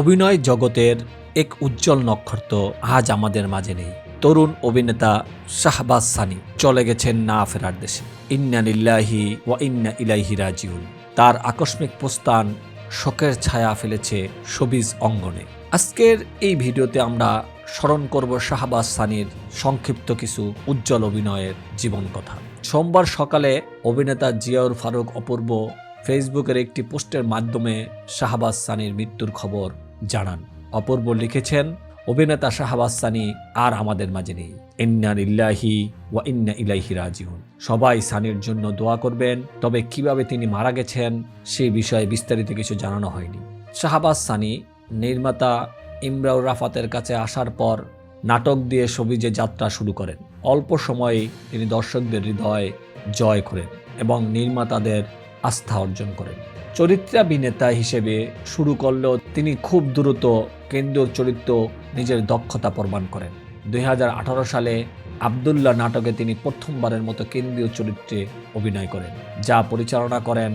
অভিনয় জগতের এক উজ্জ্বল নক্ষত্র আজ আমাদের মাঝে নেই। তরুণ অভিনেতা শাহবাজ সানি চলে গেছেন না ফেরার দেশে। ইন্না লিল্লাহি ওয়া ইন্না ইলাইহি রাজিউন। তার আকস্মিক প্রস্থান শোকের ছায়া ফেলেছে সবিজ অঙ্গনে। আজকের এই ভিডিওতে আমরা স্মরণ করব শাহবাজ সানির সংক্ষিপ্ত কিছু উজ্জ্বল অভিনয়ের জীবন কথা সোমবার সকালে অভিনেতা জিয়াউর ফারুক অপূর্ব ফেসবুকের একটি পোস্টের মাধ্যমে শাহবাজ সানির মৃত্যুর খবর জানান। অপূর্ব লিখেছেন, অভিনেতা শাহবাজ সানি আর আমাদের মাঝে নেই। ইন্না ইল্লাহি ওয়া ইন্না ইলাইহি রাজিউন। সবাই সানির জন্য দোয়া করবেন, তবে কীভাবে তিনি মারা গেছেন সেই বিষয়ে বিস্তারিত কিছু জানানো হয়নি। শাহবাজ সানি নির্মাতা ইমরাউর রাফাতের কাছে আসার পর নাটক দিয়ে সবিজে যাত্রা শুরু করেন। অল্প সময়েই তিনি দর্শকদের হৃদয় জয় করেন এবং নির্মাতাদের আস্থা অর্জন করেন। চরিত্রাভিনেতা হিসেবে শুরু করলেও তিনি খুব দ্রুত কেন্দ্রীয় চরিত্র নিজের দক্ষতা প্রমাণ করেন। দু হাজার আঠারো সালে আবদুল্লাহ নাটকে তিনি প্রথমবারের মতো কেন্দ্রীয় চরিত্রে অভিনয় করেন, যা পরিচালনা করেন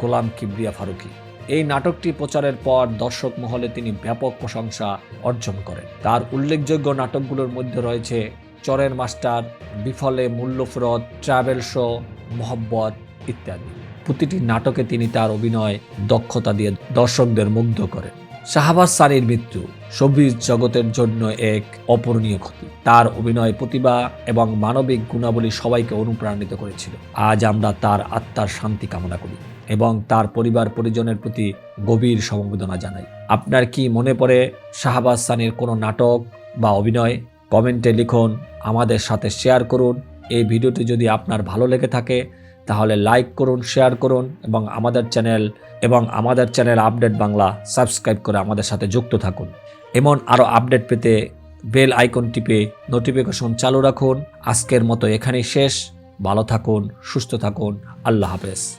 গোলাম কিবরিয়া ফারুকি। এই নাটকটি প্রচারের পর দর্শক মহলে তিনি ব্যাপক প্রশংসা অর্জন করেন। তার উল্লেখযোগ্য নাটকগুলোর মধ্যে রয়েছে চরের মাস্টার, বিফলে মূল্যফরত, ট্রাভেল শো, মোহব্বত ইত্যাদি। প্রতিটি নাটকে তিনি তার অভিনয় দক্ষতা দিয়ে দর্শকদের মুগ্ধ করেন শাহবাজ সানির মৃত্যু সবিজ জগতের জন্য এক অপূরণীয় ক্ষতি। তার অভিনয় প্রতিভা এবং মানবিক গুণাবলী সবাইকে অনুপ্রাণিত করেছিল। আজ আমরা তার আত্মার শান্তি কামনা করি এবং তার পরিবার পরিজনের প্রতি গভীর সমবেদনা জানাই। আপনার কি মনে পড়ে শাহবাজ সানির কোনো নাটক বা অভিনয়? কমেন্টে লিখুন, আমাদের সাথে শেয়ার করুন। এই ভিডিওটি যদি আপনার ভালো লেগে থাকে তাহলে লাইক করুন শেয়ার করুন এবং আমাদের চ্যানেল এবং আমাদের চ্যানেল আপডেট বাংলা সাবস্ক্রাইব করে আমাদের সাথে যুক্ত থাকুন। এমন আরও আপডেট পেতে বেল আইকন টিপে নোটিফিকেশন চালু রাখুন। আজকের মতো এখানেই শেষ। ভালো থাকুন, সুস্থ থাকুন। আল্লাহ হাফেজ।